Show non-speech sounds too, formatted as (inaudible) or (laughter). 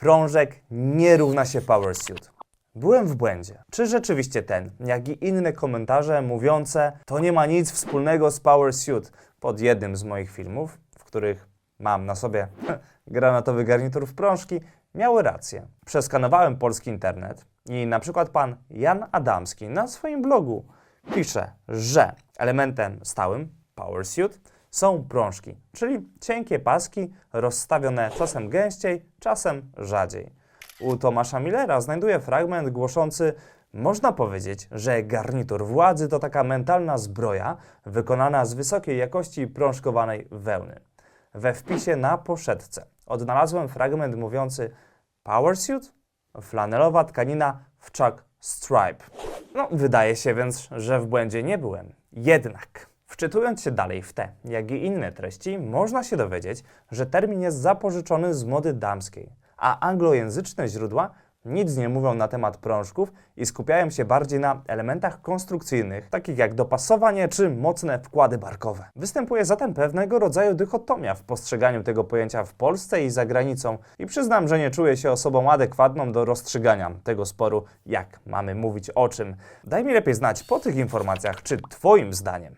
prążek nie równa się powersuit. Byłem w błędzie. Czy rzeczywiście ten, jak i inne komentarze mówiące, to nie ma nic wspólnego z powersuit pod jednym z moich filmów, w których mam na sobie (laughs) granatowy garnitur w prążki, miały rację. Przeskanowałem polski internet i na przykład pan Jan Adamski na swoim blogu pisze, że elementem stałym powersuit są prążki, czyli cienkie paski rozstawione czasem gęściej, czasem rzadziej. U Tomasza Millera znajduję fragment głoszący można powiedzieć, że garnitur władzy to taka mentalna zbroja wykonana z wysokiej jakości prążkowanej wełny. We wpisie na poszetce odnalazłem fragment mówiący Powersuit? Flanelowa tkanina w Chuck Stripe. No, wydaje się więc, że w błędzie nie byłem. Jednak, wczytując się dalej w te, jak i inne treści, można się dowiedzieć, że termin jest zapożyczony z mody damskiej, a anglojęzyczne źródła nic nie mówią na temat prążków i skupiają się bardziej na elementach konstrukcyjnych, takich jak dopasowanie czy mocne wkłady barkowe. Występuje zatem pewnego rodzaju dychotomia w postrzeganiu tego pojęcia w Polsce i za granicą i przyznam, że nie czuję się osobą adekwatną do rozstrzygania tego sporu, jak mamy mówić o czym. Daj mi lepiej znać po tych informacjach, czy Twoim zdaniem